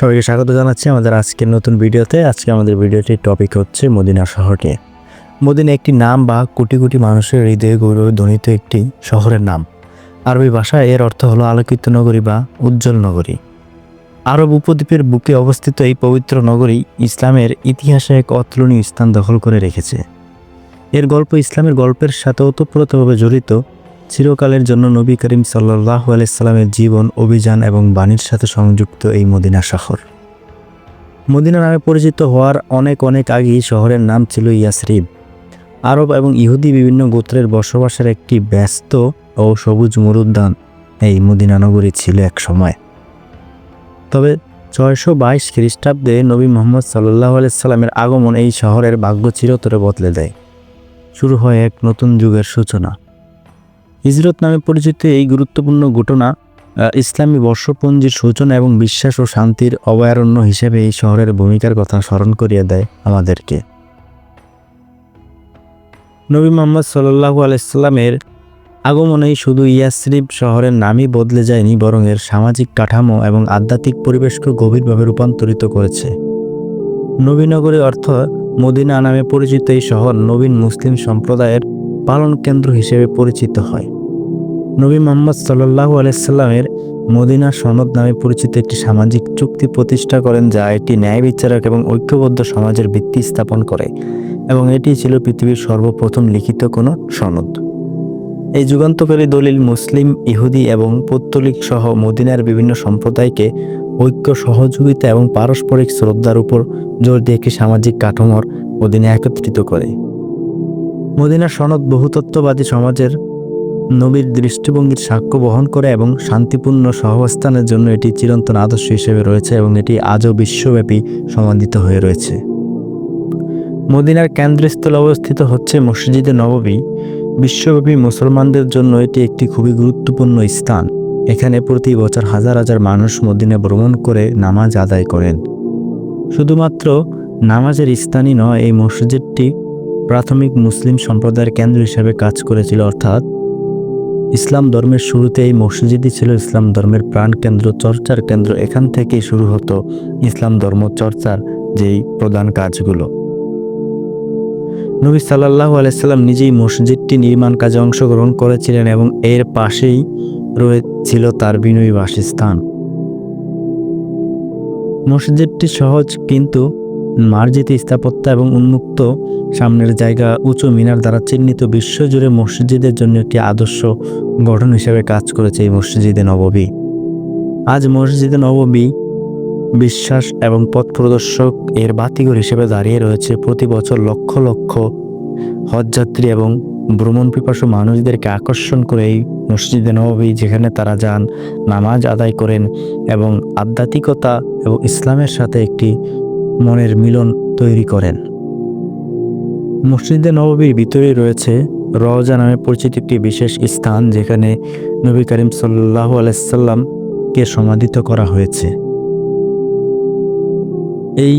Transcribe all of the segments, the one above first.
সবাইকে স্বাগত জানাচ্ছি আমাদের আজকের নতুন ভিডিওতে। আজকে আমাদের ভিডিওটির টপিক হচ্ছে মদিনা শহর নিয়ে মদিনা একটি নাম বা কোটি কোটি মানুষের হৃদয়ে গৌরব ধ্বনিত একটি শহরের নাম। আরবি ভাষায় এর অর্থ হলো আলোকিত নগরী বা উজ্জ্বল নগরী। আরব উপদ্বীপের বুকে অবস্থিত এই পবিত্র নগরী ইসলামের ইতিহাসে এক অতুলনীয় স্থান দখল করে রেখেছে। এর গল্প ইসলামের গল্পের সাথে ওতপ্রোতভাবে জড়িত চিরকালের জন্য নবী করিম সাল্লাহ আলাইসাল্লামের জীবন, অভিযান এবং বাণীর সাথে সংযুক্ত এই মদিনা শহর। মদিনা নামে পরিচিত হওয়ার অনেক অনেক আগেই শহরের নাম ছিল ইয়াসরিব। আরব এবং ইহুদি বিভিন্ন গোত্রের বসবাসের একটি ব্যস্ত ও সবুজ মরুদ্যান এই মদিনা নগরী ছিল এক সময়। তবে ছয়শো বাইশ খ্রিস্টাব্দে নবী মোহাম্মদ সাল্লাহ আলাইসাল্লামের আগমন এই শহরের ভাগ্য চিরতরে বদলে দেয়। শুরু হয় এক নতুন যুগের সূচনা। হিজরত নামে পরিচিত এই গুরুত্বপূর্ণ ঘটনা ইসলামী বর্ষপঞ্জির সূচনা এবং বিশ্বাস ও শান্তির অভয়ারণ্য হিসেবে এই শহরের ভূমিকার কথা স্মরণ করিয়ে দেয় আমাদেরকে। নবী মোহাম্মদ সাল্লাহু আলাইসাল্লামের আগমনেই শুধু ইয়াসরিব শহরের নামই বদলে যায়নি, বরং এর সামাজিক কাঠামো এবং আধ্যাত্মিক পরিবেশকে গভীরভাবে রূপান্তরিত করেছে। নবীনগরী অর্থ মদিনা নামে পরিচিত এই শহর নবীন মুসলিম সম্প্রদায়ের পালন কেন্দ্র হিসেবে পরিচিত হয়। নবী মোহাম্মদ সাল্লাহু আলাইসাল্লামের মদিনা সনদ নামে পরিচিত একটি সামাজিক চুক্তি প্রতিষ্ঠা করেন যা একটি ন্যায় বিচারক এবং ঐক্যবদ্ধ সমাজের ভিত্তি স্থাপন করে এবং এটি ছিল পৃথিবীর সর্বপ্রথম লিখিত কোনো সনদ। এই যুগান্তকারী দলিল মুসলিম, ইহুদি এবং পৌত্তলিক সহ মদিনার বিভিন্ন সম্প্রদায়কে ঐক্য, সহযোগিতা এবং পারস্পরিক শ্রদ্ধার উপর জোর দিয়ে একটি সামাজিক কাঠামোর অধীনে একত্রিত করে। মদিনার সনদ বহুতত্ত্ববাদী সমাজের নবীর দৃষ্টিভঙ্গির সাক্ষ্য বহন করে এবং শান্তিপূর্ণ সহাবস্থানের জন্য এটি চিরন্তন আদর্শ হিসেবে রয়েছে এবং এটি আজও বিশ্বব্যাপী সমাদিত হয়ে রয়েছে। মদিনার কেন্দ্রস্থলে অবস্থিত হচ্ছে মসজিদে নববী। বিশ্বব্যাপী মুসলমানদের জন্য এটি একটি খুবই গুরুত্বপূর্ণ স্থান। এখানে প্রতি বছর হাজার হাজার মানুষ মদিনা ভ্রমণ করে নামাজ আদায় করেন। শুধুমাত্র নামাজের স্থানই নয়, এই মসজিদটি প্রাথমিক মুসলিম সম্প্রদায়ের কেন্দ্র হিসেবে কাজ করেছিল, অর্থাৎ ইসলাম ধর্মের শুরুতে এই মসজিদই ছিল ইসলাম ধর্মের প্রাণকেন্দ্র চর্চার কেন্দ্র। এখান থেকেই শুরু হতো ইসলাম ধর্ম চর্চার যেই প্রধান কাজগুলো। নবী সাল্লাহ আলাইসাল্লাম নিজেই মসজিদটি নির্মাণ কাজে অংশগ্রহণ করেছিলেন এবং এর পাশেই রয়েছিল তার বিনয়ী বাসস্থান। মসজিদটি সহজ কিন্তু মার্জিত স্থাপত্য এবং উন্মুক্ত সামনের জায়গা উঁচু মিনার দ্বারা চিহ্নিত বিশ্বজুড়ে মসজিদের জন্য একটি আদর্শ গঠন হিসেবে কাজ করেছে এই মসজিদে নববী। আজ মসজিদে নববী বিশ্বাস এবং পথ প্রদর্শক এর বাতিঘর হিসেবে দাঁড়িয়ে রয়েছে প্রতি বছর লক্ষ লক্ষ হজযাত্রী এবং ভ্রমণ পিপাসু মানুষদেরকে আকর্ষণ করে এই মসজিদে নববী, যেখানে তারা যান, নামাজ আদায় করেন এবং আধ্যাত্মিকতা এবং ইসলামের সাথে একটি মনের মিলন তৈরি করেন। মসজিদে নববীর ভিতরে রয়েছে রওজা নামে পরিচিত একটি বিশেষ স্থান যেখানে নবী করিম সাল্লাহ আলাইসাল্লামকে সমাধিত করা হয়েছে। এই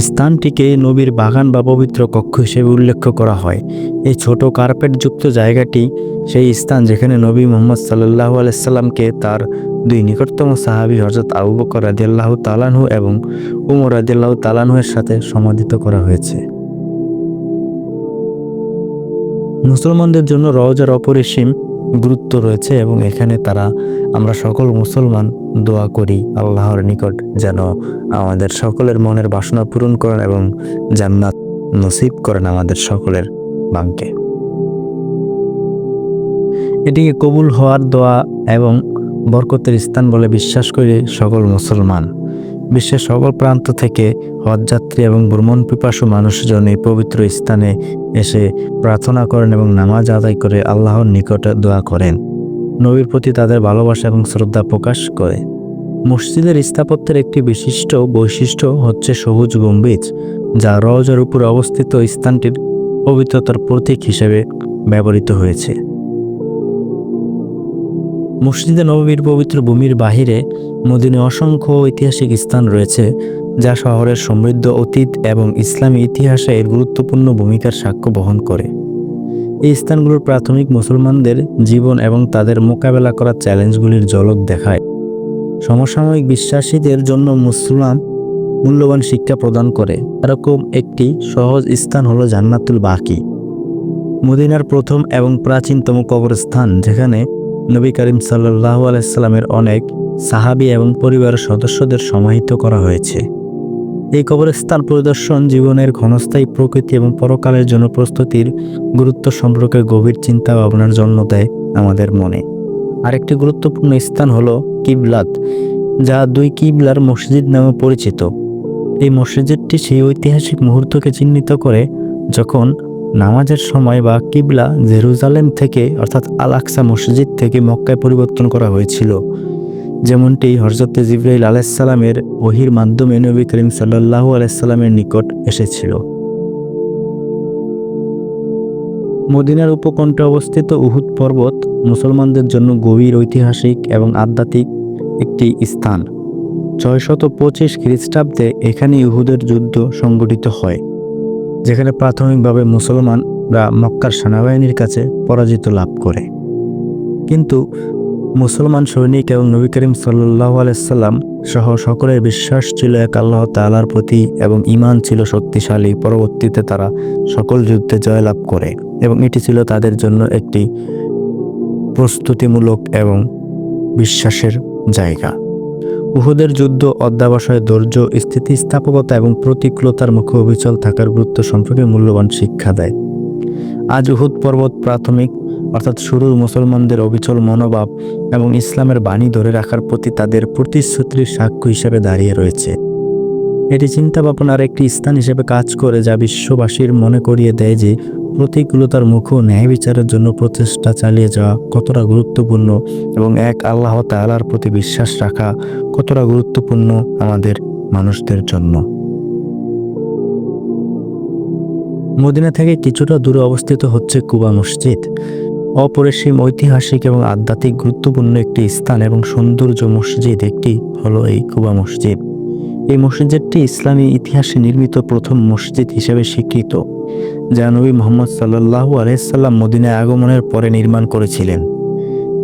স্থানটিকে নবীর বাগান বা পবিত্র কক্ষ হিসেবে উল্লেখ করা হয়। এই ছোট কার্পেটযুক্ত জায়গাটি সেই স্থান যেখানে নবী মোহাম্মদ সাল্লাহ আলাইসাল্লামকে তার দুই নিকটতম সাহাবী হজরত আবু বকর রাদিয়াল্লাহ তালানহু এবং উমর রাদিয়াল্লাহ তালানহুয়ের সাথে সমাধিত করা হয়েছে। মুসলমানদের জন্য রওজার অপরিসীম গুরুত্ব রয়েছে এবং এখানে তারা, আমরা সকল মুসলমান দোয়া করি আল্লাহর নিকট যেন আমাদের সকলের মনের বাসনা পূরণ করেন এবং জান্নাত নসিব করেন আমাদের সকলের বাংকে এটিকে কবুল হওয়ার দোয়া এবং বরকতের স্থান বলে বিশ্বাস করে সকল মুসলমান। বিশ্বের সকল প্রান্ত থেকে হজযাত্রী এবং ভ্রমণ পিপাসু মানুষজন এই পবিত্র স্থানে এসে প্রার্থনা করেন এবং নামাজ আদায় করে আল্লাহর নিকটে দোয়া করেন। নবীর প্রতি তাদের ভালোবাসা এবং শ্রদ্ধা প্রকাশ করে। মসজিদের স্থাপত্যের একটি বিশিষ্ট বৈশিষ্ট্য হচ্ছে সবুজ গম্বুজ, যা রওজার উপর অবস্থিত স্থানটির পবিত্রতার প্রতীক হিসেবে ব্যবহৃত হয়েছে। মসজিদে নববীর পবিত্র ভূমির বাহিরে মদিনে অসংখ্য ঐতিহাসিক স্থান রয়েছে, যা শহরের সমৃদ্ধ অতীত এবং ইসলামী ইতিহাসে এর গুরুত্বপূর্ণ ভূমিকার সাক্ষ্য বহন করে। এই স্থানগুলোর প্রাথমিক মুসলমানদের জীবন এবং তাদের মোকাবেলা করা চ্যালেঞ্জগুলির ঝলক দেখায়। সমসাময়িক বিশ্বাসীদের জন্য মুসলমান মূল্যবান শিক্ষা প্রদান করে। এরকম একটি সহজ স্থান হলো জান্নাতুল বাকি। মদিনার প্রথম এবং প্রাচীনতম কবরস্থান, যেখানে নবী করিম সাল্লাহ আলাইসাল্লামের অনেক সাহাবি এবং পরিবারের সদস্যদের সমাহিত করা হয়েছে। এই কবরস্থান পরিদর্শন জীবনের ঘনস্থায়ী প্রকৃতি এবং পরকালের জন্য প্রস্তুতির গুরুত্ব সম্পর্কে গভীর চিন্তা ভাবনার জন্ম দেয় আমাদের মনে। আরেকটি গুরুত্বপূর্ণ স্থান হল কিবলাত, যা দুই কিবলার মসজিদ নামে পরিচিত। এই মসজিদটি সেই ঐতিহাসিক মুহূর্তকে চিহ্নিত করে যখন নামাজের সময় বা কিবলা জেরুজালেম থেকে, অর্থাৎ আল আকসা মসজিদ থেকে মক্কায় পরিবর্তন করা হয়েছিল। যেমনটি হরজতে জিব্রাইল আলাইসাল্লামের ওহির মাধ্যমে নবী করিম সাল্লাহু আলাইসাল্লামের নিকট এসেছিল। মদিনার উপকণ্ঠে অবস্থিত উহুদ পর্বত মুসলমানদের জন্য গভীর ঐতিহাসিক এবং আধ্যাত্মিক একটি স্থান। ছয়শত পঁচিশ খ্রিস্টাব্দে এখানে ইহুদের যুদ্ধ সংগঠিত হয়। যেখানে প্রাথমিকভাবে মুসলমানরা মক্কার সেনাবাহিনীর কাছে পরাজিত লাভ করে। কিন্তু মুসলমান সৈনিক এবং নবী করিম সাল্লাহ আলাইসাল্লাম সহ সকলের বিশ্বাস ছিল এক আল্লাহ তালার প্রতি এবং ইমান ছিল শক্তিশালী। পরবর্তীতে তারা সকল যুদ্ধে জয়লাভ করে এবং এটি ছিল তাদের জন্য একটি প্রস্তুতিমূলক এবং বিশ্বাসের জায়গা। উহুদের যুদ্ধ, অধ্যাবসায়, ধৈর্য স্থিতিস্থাপকতা এবং প্রতিকূলতার মুখে অবিচল থাকার গুরুত্ব সম্পর্কে মূল্যবান শিক্ষা দেয়। আজ উহুদ পর্বত প্রাথমিক, অর্থাৎ শুরুর মুসলমানদের অবিচল মনোভাব এবং ইসলামের বাণী ধরে রাখার প্রতি তাদের প্রতিশ্রুতির সাক্ষ্য হিসেবে দাঁড়িয়ে রয়েছে। এটি চিন্তা ভাবনার একটি স্থান হিসেবে কাজ করে যা বিশ্ববাসীর মনে করিয়ে দেয় যে প্রতিকূলতার মুখও ন্যায় বিচারের জন্য প্রচেষ্টা চালিয়ে যাওয়া কতটা গুরুত্বপূর্ণ এবং এক আল্লাহ তালার প্রতি বিশ্বাস রাখা কতটা গুরুত্বপূর্ণ আমাদের মানুষদের জন্য? মদিনা থেকে কিছুটা দূরে অবস্থিত হচ্ছে কুবা মসজিদ। অপরিসীম ঐতিহাসিক এবং আধ্যাত্মিক গুরুত্বপূর্ণ একটি স্থান এবং সৌন্দর্য মসজিদ একটি হলো এই কুবা মসজিদ। এই মসজিদটি ইসলামী ইতিহাসে নির্মিত প্রথম মসজিদ হিসেবে স্বীকৃত। যা নবী মোহাম্মদ সাল্লাহ আলহিসাল্লাম মদিনায় আগমনের পরে নির্মাণ করেছিলেন।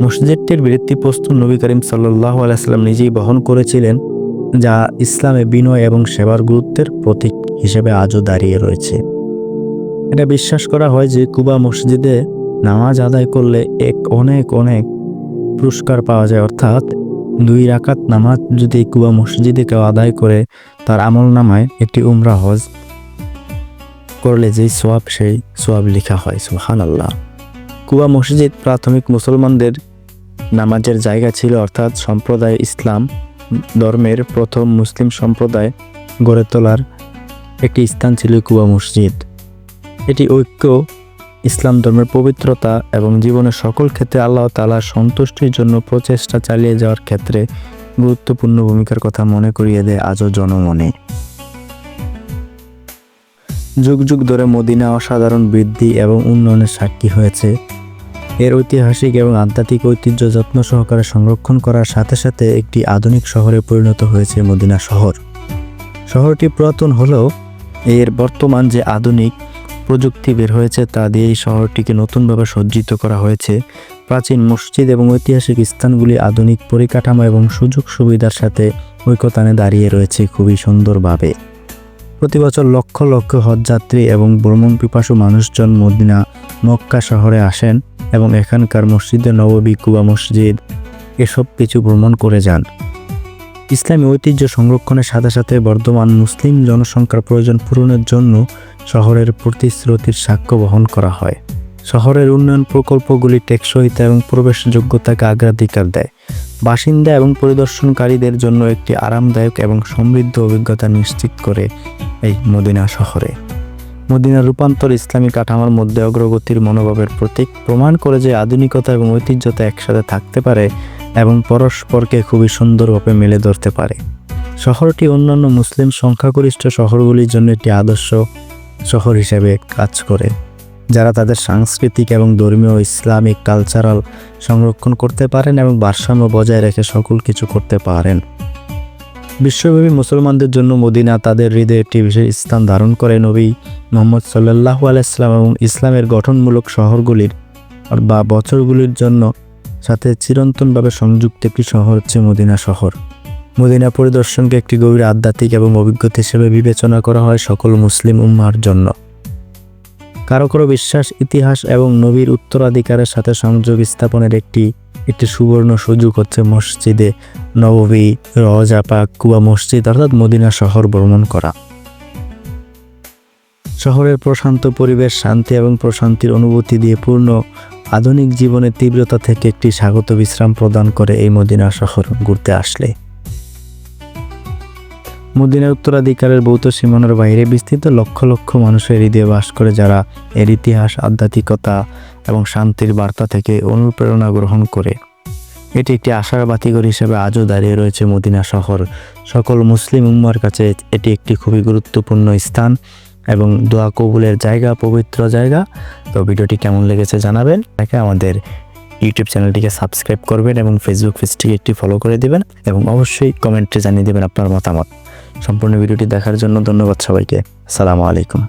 মসজিদটির বৃত্তিপ্রস্তুত নবী করিম সাল্লাহ আলাইসাল্লাম নিজেই বহন করেছিলেন, যা ইসলামে বিনয় এবং সেবার গুরুত্বের প্রতীক হিসেবে আজও দাঁড়িয়ে রয়েছে। এটা বিশ্বাস করা হয় যে কুবা মসজিদে নামাজ আদায় করলে এক অনেক অনেক পুরস্কার পাওয়া যায়, অর্থাৎ দুই রাকাত নামাজ যদি কুবা মসজিদে কেউ আদায় করে, তার আমল নামায় একটি উমরা হজ। করলে যেই সোয়াব সেই সোয়াব লেখা হয় সুহান আল্লাহ কুবা মসজিদ প্রাথমিক মুসলমানদের নামাজের জায়গা ছিল, অর্থাৎ সম্প্রদায় ইসলাম ধর্মের প্রথম মুসলিম সম্প্রদায় গড়ে তোলার একটি স্থান ছিল কুবা মসজিদ। এটি ঐক্য, ইসলাম ধর্মের পবিত্রতা এবং জীবনের সকল ক্ষেত্রে আল্লাহ তালার সন্তুষ্টির জন্য প্রচেষ্টা চালিয়ে যাওয়ার ক্ষেত্রে গুরুত্বপূর্ণ ভূমিকার কথা মনে করিয়ে দেয় আজও জনমনে। যুগ যুগ ধরে মদিনা অসাধারণ বৃদ্ধি এবং উন্নয়নের সাক্ষী হয়েছে। এর ঐতিহাসিক এবং আধ্যাত্মিক ঐতিহ্য যত্ন সহকারে সংরক্ষণ করার সাথে সাথে একটি আধুনিক শহরে পরিণত হয়েছে মদিনা শহর। শহরটি পুরাতন হলেও এর বর্তমান যে আধুনিক প্রযুক্তি বের হয়েছে তা দিয়ে এই শহরটিকে নতুনভাবে সজ্জিত করা হয়েছে। প্রাচীন মসজিদ এবং ঐতিহাসিক স্থানগুলি আধুনিক পরিকাঠামো এবং সুযোগ সুবিধার সাথে ঐকতানে দাঁড়িয়ে রয়েছে খুবই সুন্দরভাবে। প্রতি বছর লক্ষ লক্ষ হজযাত্রী এবং ভ্রমণ পিপাসু মানুষজন মদিনা, মক্কা শহরে আসেন এবং এখানকার মসজিদে নববী, কুবা মসজিদ এসব কিছু ভ্রমণ করে যান। ইসলামী ঐতিহ্য সংরক্ষণের সাথে সাথে বর্তমান মুসলিম জনসংখ্যার প্রয়োজন পূরণের জন্য শহরের প্রতিশ্রুতির সাক্ষ্য বহন করা হয়। শহরের উন্নয়ন প্রকল্পগুলি টেকসইতা এবং প্রবেশযোগ্যতাকে অগ্রাধিকার দেয়। বাসিন্দা এবং পরিদর্শনকারীদের জন্য একটি আরামদায়ক এবং সমৃদ্ধ অভিজ্ঞতা নিশ্চিত করে এই মদিনা শহরে। মদিনার রূপান্তর ইসলামী কাঠামোর মধ্যে অগ্রগতির মনোভাবের প্রতীক, প্রমাণ করে যে আধুনিকতা এবং ঐতিহ্যতা একসাথে থাকতে পারে এবং পরস্পরকে খুবই সুন্দরভাবে মেলে ধরতে পারে। শহরটি অন্যান্য মুসলিম সংখ্যাগরিষ্ঠ শহরগুলির জন্য একটি আদর্শ শহর হিসেবে কাজ করে, যারা তাদের সাংস্কৃতিক এবং ধর্মীয় ইসলামিক কালচারাল সংরক্ষণ করতে পারেন এবং ভারসাম্য বজায় রেখে সকল কিছু করতে পারেন। বিশ্বব্যাপী মুসলমানদের জন্য মদিনা তাদের হৃদয়ে একটি বিশেষ স্থান ধারণ করে নবী মোহাম্মদ সাল্লাহু আলাইসলাম এবং ইসলামের গঠনমূলক শহরগুলির বা বছরগুলির জন্য সাথে চিরন্তনভাবে সংযুক্ত একটি শহর হচ্ছে মদিনা শহর। মদিনা পরিদর্শনকে একটি গভীর আধ্যাত্মিক এবং অভিজ্ঞতা হিসেবে বিবেচনা করা হয় সকল মুসলিম উম্মার জন্য। কারও কারও বিশ্বাস, ইতিহাস এবং নবীর উত্তরাধিকারের সাথে সংযোগ স্থাপনের একটি একটি সুবর্ণ সুযোগ হচ্ছে মসজিদে নববী, রওজা পাক, কুয়া মসজিদ অর্থাৎ মদিনা শহর ভ্রমণ করা। শহরের প্রশান্ত পরিবেশ, শান্তি এবং প্রশান্তির অনুভূতি দিয়ে পূর্ণ আধুনিক জীবনের তীব্রতা থেকে একটি স্বাগত বিশ্রাম প্রদান করে এই মদিনা শহর ঘুরতে আসলে। মদিনার উত্তরাধিকারের ভৌত সীমানার বাইরে বিস্তৃত লক্ষ লক্ষ মানুষের হৃদয়ে বাস করে যারা এর ইতিহাস, আধ্যাত্মিকতা এবং শান্তির বার্তা থেকে অনুপ্রেরণা গ্রহণ করে। এটি একটি আশার বাতিঘর হিসেবে আজও দাঁড়িয়ে রয়েছে মদিনা শহর। সকল মুসলিম উম্মার কাছে এটি একটি খুবই গুরুত্বপূর্ণ স্থান এবং দোয়া কবুলের জায়গা, পবিত্র জায়গা। তো ভিডিওটি কেমন লেগেছে জানাবেন। তাকে আমাদের ইউটিউব চ্যানেলটিকে সাবস্ক্রাইব করবেন এবং ফেসবুক পেজটিকে একটি ফলো করে দিবেন এবং অবশ্যই কমেন্টে জানিয়ে দেবেন আপনার মতামত। সম্পূর্ণ ভিডিওটি দেখার জন্য ধন্যবাদ সবাইকে। সালামু আলাইকুম।